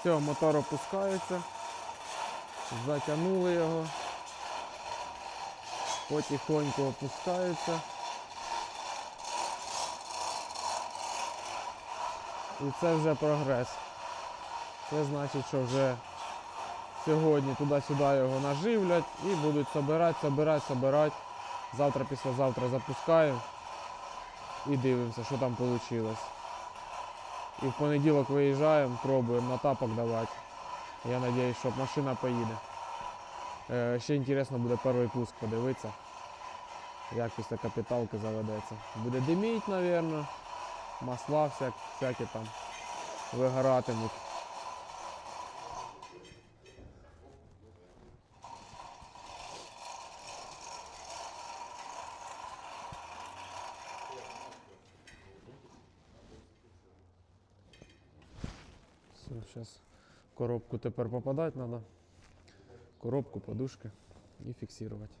Все, мотор опускається. Затягнули його. Потихоньку опускається. І це вже прогрес. Це значить, що вже сьогодні туди-сюди його наживлять і будуть собирати, собирати, собирати. Завтра, післязавтра запускаємо і дивимося, що там вийшло. І в понеділок виїжджаємо, пробуємо на тапок давати. Я сподіваюся, що машина поїде. Е, ще інтересно буде перший пуск подивитися, як після капіталки заведеться. Буде диміть, мабуть, масла всяк, всякі там вигоратимуть. Зараз коробку тепер попадати треба. Коробку, подушки і фіксувати.